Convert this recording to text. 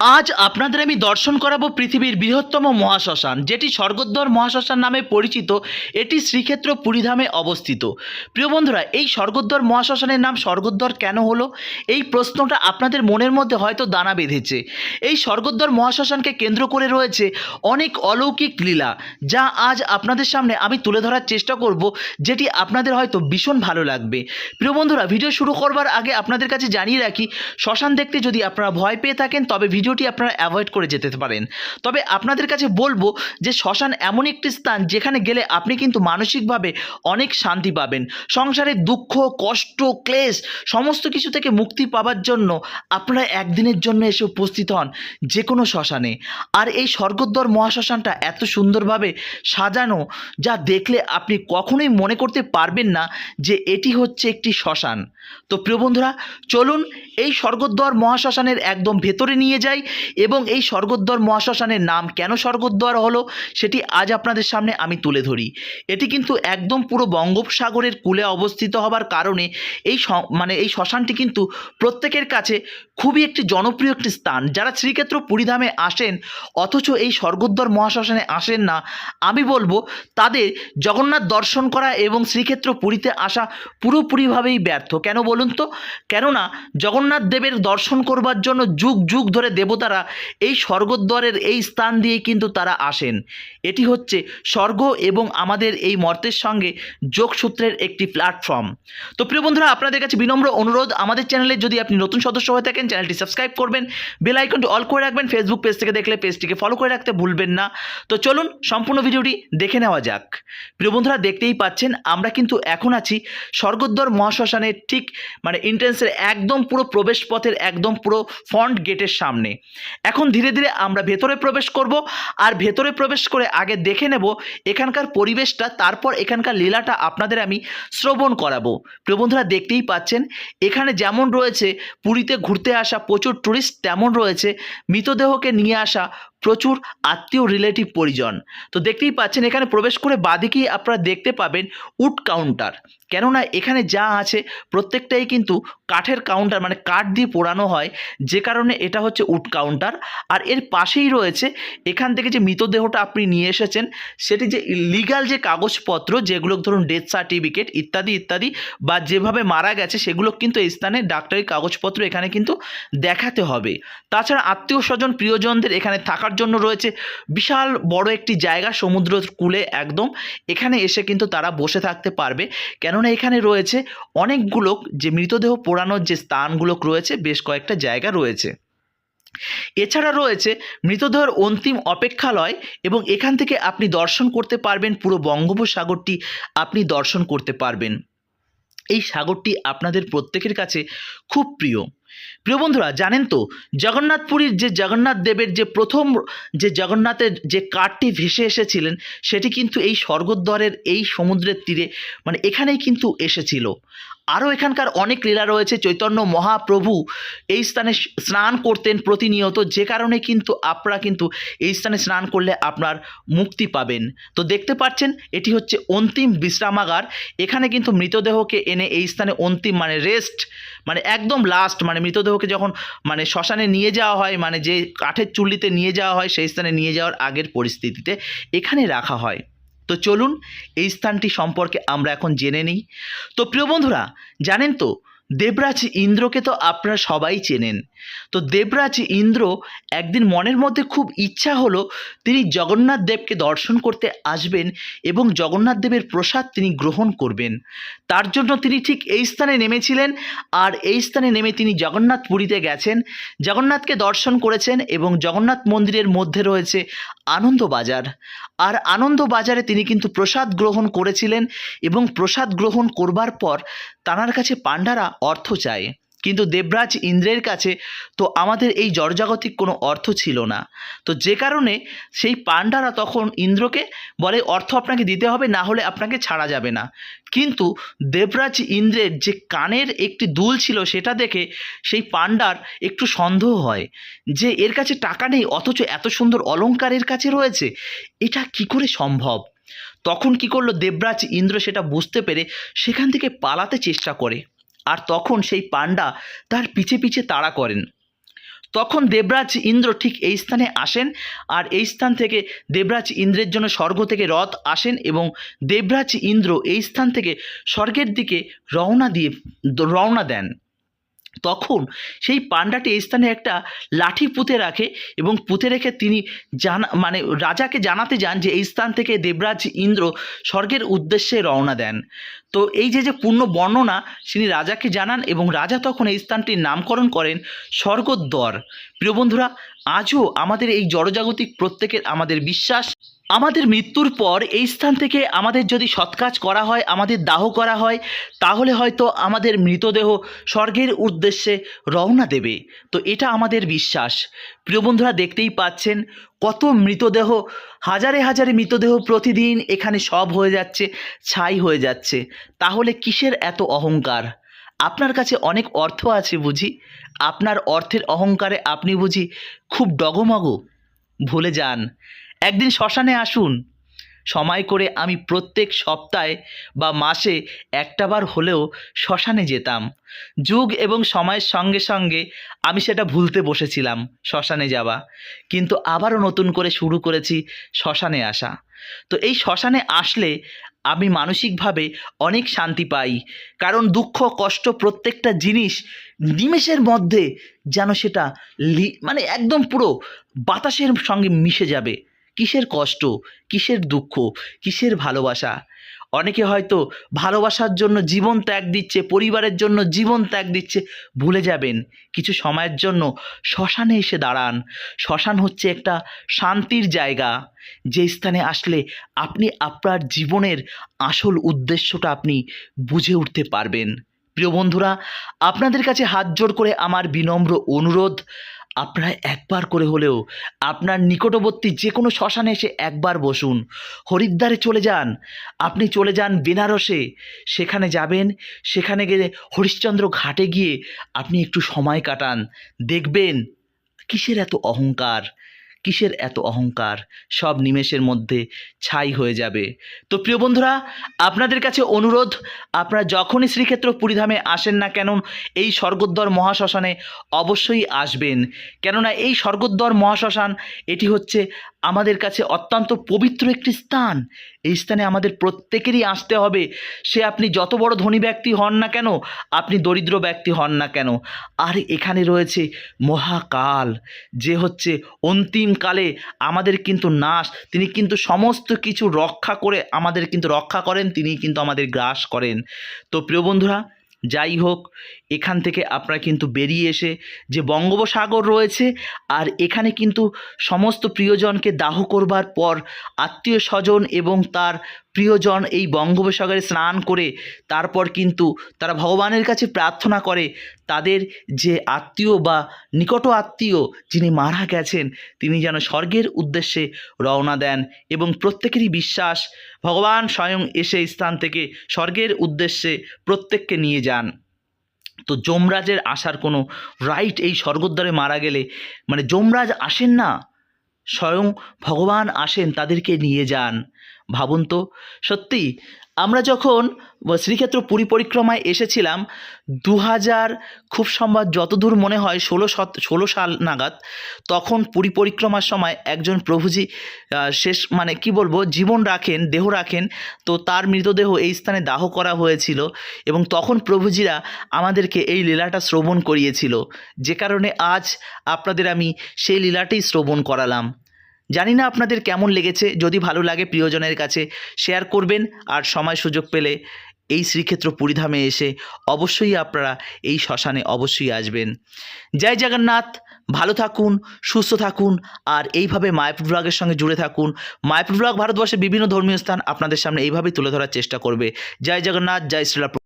আজ আপনাদের আমি দর্শন করাবো পৃথিবীর বৃহত্তম মহাশ্মশান, যেটি স্বর্গদ্বার মহাশ্মশান নামে পরিচিত। এটি শ্রীক্ষেত্র পুরীধামে অবস্থিত। প্রিয় বন্ধুরা, এই স্বর্গদ্বার মহাশ্মশানের নাম স্বর্গদ্বার কেন হলো? এই প্রশ্নটা আপনাদের মনের মধ্যে হয়তো দানা বেঁধেছে। এই স্বর্গদ্বার মহাশ্মশানকে কেন্দ্র করে রয়েছে অনেক অলৌকিক লীলা, যা আজ আপনাদের সামনে আমি তুলে ধরার চেষ্টা করব, যেটি আপনাদের হয়তো ভীষণ ভালো লাগবে। প্রিয় বন্ধুরা, ভিডিও শুরু করবার আগে আপনাদের কাছে জানিয়ে রাখি, শ্মশান দেখতে যদি আপনারা ভয় পেয়ে থাকেন, তবে ভিডিওটি আপনারা অ্যাভয়েড করে যেতে পারেন। তবে আপনাদের কাছে বলব যে, শ্মশান এমন একটি স্থান যেখানে গেলে আপনি কিন্তু মানসিকভাবে অনেক শান্তি পাবেন। সংসারের দুঃখ, কষ্ট, ক্লেশ সমস্ত কিছু থেকে মুক্তি পাওয়ার জন্য আপনারা একদিনের জন্য এসে উপস্থিত হন যে কোনো শ্মশানে। আর এই স্বর্গদ্বার মহাশ্মশানটা এত সুন্দরভাবে সাজানো যা দেখলে আপনি কখনোই মনে করতে পারবেন না যে, এটি হচ্ছে একটি শ্মশান। তো প্রিয় বন্ধুরা, চলুন এই স্বর্গদ্বার মহাশ্মশানের একদম ভেতরে নিয়ে যাই। এবং এই স্বর্গদ্বার মহাশ্মশানের নাম কেন স্বর্গদ্বার হলো সেটি আজ আপনাদের সামনে আমি তুলে ধরি। এটি কিন্তু একদম পুরো বঙ্গোপসাগরের কূলে অবস্থিত হবার কারণে এই মানে এই শ্মশানটি কিন্তু প্রত্যেকের কাছে খুবই একটি জনপ্রিয় একটি স্থান। যারা শ্রীক্ষেত্র পুরীধামে আসেন অথচ এই স্বর্গদ্বার মহাশ্মশানে আসেন না, আমি বলব তাদের জগন্নাথ দর্শন করা এবং শ্রীক্ষেত্র পুরীতে আসা পুরোপুরিভাবেই ব্যর্থ। কেন বলুন তো? কেননা জগন্নাথ দেবের দর্শন করবার জন্য যুগ যুগ ধরে দেবতারা এই স্বর্গদ্বারের এই স্থান দিয়ে কিন্তু তারা আসেন। এটি হচ্ছে স্বর্গ এবং আমাদের এই মর্তের সঙ্গে যোগসূত্রের একটি প্ল্যাটফর্ম তো প্রিয় বন্ধুরা, আপনাদের কাছে বিনম্র অনুরোধ, আমাদের চ্যানেলে যদি আপনি নতুন সদস্য হয়ে থাকেন, চ্যানেলটি সাবস্ক্রাইব করবেন বেল আইকনটি অল করে রাখবেন ফেসবুক পেজ থেকে দেখলে পেজটিকে ফলো করে রাখতে ভুলবেন না। তো চলুন, সম্পূর্ণ ভিডিওটি দেখে নেওয়া যাক। প্রিয় বন্ধুরা, দেখতেই পাচ্ছেন, আমরা কিন্তু এখন আছি স্বর্গদ্বার মহাশ্মশানের ঠিক মানে এন্ট্রেন্সের একদম পুরো প্রবেশ পথের একদম পুরো ফ্রন্ট গেটের সামনে। এখন ধীরে ধীরে আমরা ভেতরে প্রবেশ করব আর ভেতরে প্রবেশ করে আগে দেখে নেব এখানকার পরিবেশটা, তারপর এখানকার লীলাটা আপনাদের আমি শ্রবণ করাবো। প্রিয় বন্ধুরা, দেখতেই পাচ্ছেন, এখানে যেমন রয়েছে পুরীতে ঘুরতে আসা প্রচুর ট্যুরিস্ট তেমন রয়েছে মৃতদেহকে নিয়ে আসা প্রচুর আত্মীয় রিলেটিভ পরিজন। তো দেখতেই পাচ্ছেন, এখানে প্রবেশ করে বাদিকেই আপনারা দেখতে পাবেন উড কাউন্টার কেননা এখানে যা আছে, প্রত্যেকটাই কিন্তু কাঠের কাউন্টার মানে কাঠ দিয়ে পোড়ানো হয়। যে কারণে এটা হচ্ছে উড কাউন্টার আর এর পাশেই রয়েছে, এখান থেকে যে মৃতদেহটা আপনি নিয়ে এসেছেন, সেটি যে লিগাল যে কাগজপত্র, যেগুলো ধরুন ডেথ সার্টিফিকেট ইত্যাদি ইত্যাদি, বা যেভাবে মারা গেছে, সেগুলো কিন্তু এই স্থানে ডাক্তারি কাগজপত্র এখানে কিন্তু দেখাতে হবে। তাছাড়া আত্মীয় স্বজন, প্রিয়জনদের এখানে থাকার জন্য রয়েছে বিশাল বড় একটি জায়গা সমুদ্র কূলে একদম। এখানে এসে কিন্তু তারা বসে থাকতে পারবে। কেননা এখানে রয়েছে অনেকগুলো যে মৃতদেহ পোড়ানোর যে স্থানগুলো রয়েছে, বেশ কয়েকটা জায়গা রয়েছে। এছাড়া রয়েছে মৃতদেহের অন্তিম অপেক্ষালয় এবং এখান থেকে আপনি দর্শন করতে পারবেন, পুরো বঙ্গোপসাগরটি আপনি দর্শন করতে পারবেন। এই সাগরটি আপনাদের প্রত্যেকের কাছে খুব প্রিয়। প্রিয় বন্ধুরা, জানেন তো জগন্নাথ পুরীর যে জগন্নাথ দেবের যে প্রথম, যে জগন্নাথের যে কাঠটি ভেসে এসেছিলেন, সেটি কিন্তু এই স্বর্গদ্বারের এই সমুদ্রের তীরে মানে এখানেই কিন্তু এসেছিল। আরও এখানকার অনেক লীলা রয়েছে। চৈতন্য মহাপ্রভু এই স্থানে স্নান করতেন প্রতিনিয়ত। যে কারণে কিন্তু আপনারা কিন্তু এই স্থানে স্নান করলে আপনার মুক্তি পাবেন। তো দেখতে পাচ্ছেন, এটি হচ্ছে অন্তিম বিশ্রামাগার। এখানে কিন্তু মৃতদেহকে এনে এই স্থানে অন্তিম মানে রেস্ট মানে একদম লাস্ট মানে মৃতদেহকে যখন মানে শ্মশানে নিয়ে যাওয়া হয় মানে যে কাঠের চুল্লিতে নিয়ে যাওয়া হয়, সেই স্থানে নিয়ে যাওয়ার আগের পরিস্থিতিতে এখানে রাখা হয়। তো চলুন এই স্থানটি সম্পর্কে আমরা এখন জেনে নিই। তো প্রিয় বন্ধুরা, জানেন তো, দেবরাজ ইন্দ্রকে তো আপনারা সবাই চেনেন। তো দেবরাজ ইন্দ্র একদিন মনের মধ্যে খুব ইচ্ছা হলো তিনি জগন্নাথ দেবকে দর্শন করতে আসবেন এবং জগন্নাথ দেবের প্রসাদ তিনি গ্রহণ করবেন। তার জন্য তিনি ঠিক এই স্থানে নেমেছিলেন আর এই স্থানে নেমে তিনি জগন্নাথ পুরীতে গেছেন। জগন্নাথকে দর্শন করেছেন এবং জগন্নাথ মন্দিরের মধ্যে রয়েছে আনন্দবাজার। আর আনন্দবাজারে তিনি কিন্তু প্রসাদ গ্রহণ করেছিলেন এবং প্রসাদ গ্রহণ করবার পর তাঁর কাছে পাণ্ডারা অর্থ চায়। কিন্তু দেবরাজ ইন্দ্রের কাছে তো আমাদের এই জড়জাগতিক কোনো অর্থ ছিল না। তো যে কারণে সেই পাণ্ডারা তখন ইন্দ্রকে বলে, অর্থ আপনাকে দিতে হবে, না হলে আপনাকে ছাড়া যাবে না। কিন্তু দেবরাজ ইন্দ্রের যে কানের একটি দুল ছিল সেটা দেখে সেই পাণ্ডার একটু সন্দেহ হয় যে এর কাছে টাকা নেই, অথচ এত সুন্দর অলংকার এর কাছে রয়েছে, এটা কি করে সম্ভব? তখন কি করল দেবরাজ ইন্দ্র সেটা বুঝতে পেরে সেখান থেকে পালাতে চেষ্টা করে। আর তখন সেই পাণ্ডা তার পিছে পিছে তাড়া করেন। তখন দেবরাজ ইন্দ্র ঠিক এই স্থানে আসেন আর এই স্থান থেকে দেবরাজ ইন্দ্রের জন্য স্বর্গ থেকে রথ আসেন এবং দেবরাজ ইন্দ্র এই স্থান থেকে স্বর্গের দিকে রওনা দিয়ে রওনা দেন। তখন সেই পাণ্ডাটি এই স্থানে একটা লাঠি পুঁতে রাখে এবং পুঁতে রেখে তিনি জানা মানে রাজাকে জানাতে যান যে এই স্থান থেকে দেবরাজ ইন্দ্র স্বর্গের উদ্দেশ্যে রওনা দেন। তো এই যে যে পূর্ণ বর্ণনা, তিনি রাজাকে জানান এবং রাজা তখন এই স্থানটির নামকরণ করেন স্বর্গদ্বার। প্রিয় বন্ধুরা, আজও আমাদের এই জড়জাগতিক প্রত্যেকের আমাদের বিশ্বাস আমাদের মৃত্যুর পর এই স্থান থেকে আমাদের যদি সৎকাজ করা হয়, আমাদের দাহ করা হয়, তাহলে হয়তো আমাদের মৃতদেহ স্বর্গের উদ্দেশ্যে রওনা দেবে। তো এটা আমাদের বিশ্বাস। প্রিয় বন্ধুরা, দেখতেই পাচ্ছেন কত মৃতদেহ, হাজারে হাজারে মৃতদেহ প্রতিদিন এখানে সব হয়ে যাচ্ছে, ছাই হয়ে যাচ্ছে। তাহলে কিসের এত অহংকার? আপনার কাছে অনেক অর্থ আছে বুঝি। আপনার অর্থের অহংকারে আপনি বুঝি খুব ডগমগ ভুলে যান। একদিন শ্মশানে আসুন। সময় করে আমি প্রত্যেক সপ্তাহে বা মাসে একটাবার হলেও শ্মশানে যেতাম। যুগ এবং সময়ের সঙ্গে সঙ্গে আমি সেটা ভুলতে বসেছিলাম শ্মশানে যাওয়া। কিন্তু আবারও নতুন করে শুরু করেছি শ্মশানে আসা। তো এই শ্মশানে আসলে আমি মানসিকভাবে অনেক শান্তি পাই। কারণ দুঃখ, কষ্ট প্রত্যেকটা জিনিস নিমেষের মধ্যে যেন সেটা মানে একদম পুরো বাতাসের সঙ্গে মিশে যাবে। কিসের কষ্ট, কিসের দুঃখ, কিসের ভালোবাসা? অনেকে হয়তো ভালোবাসার জন্য জীবন ত্যাগ দিচ্ছে, পরিবারের জন্য জীবন ত্যাগ দিচ্ছে, ভুলে যাবেন। কিছু সময়ের জন্য শ্মশানে এসে দাঁড়ান। শ্মশান হচ্ছে একটা শান্তির জায়গা। যে স্থানে আসলে আপনি আপনার জীবনের আসল উদ্দেশ্যটা আপনি বুঝে উঠতে পারবেন। প্রিয় বন্ধুরা, আপনাদের কাছে হাত জোড় করে আমার বিনম্র অনুরোধ। আপনারা একবার করে হলেও আপনার নিকটবর্তী যে কোনো শ্মশানে এসে একবার বসুন। হরিদ্বারে চলে যান। আপনি চলে যান বেনারসে। সেখানে যাবেন। সেখানে গেলে হরিশ্চন্দ্র ঘাটে গিয়ে আপনি একটু সময় কাটান। দেখবেন কিসের এত অহংকার? কিসের এত অহংকার? সব নিমেষের মধ্যে ছাই হয়ে যাবে। তো প্রিয় বন্ধুরা, আপনাদের কাছে অনুরোধ, আপনারা যখনই শ্রীক্ষেত্র পুরীধামে আসেন না কেন, এই স্বর্গদ্বার মহাশ্মশানে অবশ্যই আসবেন। কেননা এই স্বর্গদ্বার মহাশ্মশান, এটি হচ্ছে আমাদের কাছে অত্যন্ত পবিত্র একটি স্থান। এই স্থানে আমাদের প্রত্যেকেরই আসতে হবে। সে আপনি যত বড় ধনী ব্যক্তি হন না কেন, আপনি দরিদ্র ব্যক্তি হন না কেন। আর এখানে রয়েছে মহাকাল, যে হচ্ছে অন্তিমকালে আমাদের কিন্তু নাশ। তিনি কিন্তু সমস্ত কিছু রক্ষা করে আমাদের কিন্তু রক্ষা করেন তিনি কিন্তু আমাদের গ্রাস করেন। তো প্রিয় বন্ধুরা যাই হোক, এখান থেকে আপনারা কিন্তু বেরিয়ে এসে যে বঙ্গোপসাগর রয়েছে আর এখানে কিন্তু সমস্ত প্রিয়জনকে দাহ করবার পর আত্মীয় স্বজন এবং তার প্রিয়জন এই বঙ্গোপসাগরে স্নান করে তারপর কিন্তু তারা ভগবানের কাছে প্রার্থনা করে, তাদের যে আত্মীয় বা নিকট আত্মীয় যিনি মারা গেছেন, তিনি যেন স্বর্গের উদ্দেশ্যে রওনা দেন এবং প্রত্যেকেরই বিশ্বাস, ভগবান স্বয়ং এসে স্থান থেকে স্বর্গের উদ্দেশ্যে প্রত্যেককে নিয়ে যান। তো যমরাজের আসার কোনো রাইট এই স্বর্গদ্বারে মারা গেলে মানে যমরাজ আসেন না স্বয়ং ভগবান আসেন তাদেরকে নিয়ে যান। ভাবুন তো সত্যি আমরা যখন শ্রীক্ষেত্র পুরী পরিক্রমায় এসেছিলাম দু হাজার খুব সম্ভব যতদূর মনে হয় ষোলো সত ষোলো সাল নাগাদ, তখন পুরী পরিক্রমার সময় একজন প্রভুজি শেষ মানে কি বলব, জীবন রাখেন, দেহ রাখেন, তো তার মৃতদেহ এই স্থানে দাহ করা হয়েছিল এবং তখন প্রভুজিরা আমাদেরকে এই লীলাটা শ্রবণ করিয়েছিল। যে কারণে আজ আপনাদের আমি সেই লীলাটাই শ্রবণ করালাম। জানি না আপনাদের কেমন লেগেছে, যদি ভালো লাগে প্রিয়জনের কাছে শেয়ার করবেন আর সময় সুযোগ পেলে এই শ্রীক্ষেত্র পুরীধামে এসে অবশ্যই আপনারা এই শ্মশানে অবশ্যই আসবেন। জয় জগন্নাথ, ভালো থাকুন, সুস্থ থাকুন আর এইভাবে মায়াপুর ব্লগের সঙ্গে জুড়ে থাকুন। মায়াপুর ব্লগ ভারতবর্ষের বিভিন্ন ধর্মীয় স্থান আপনাদের সামনে এইভাবেই তুলে ধরার চেষ্টা করবে। জয় জগন্নাথ, জয় শ্রীলা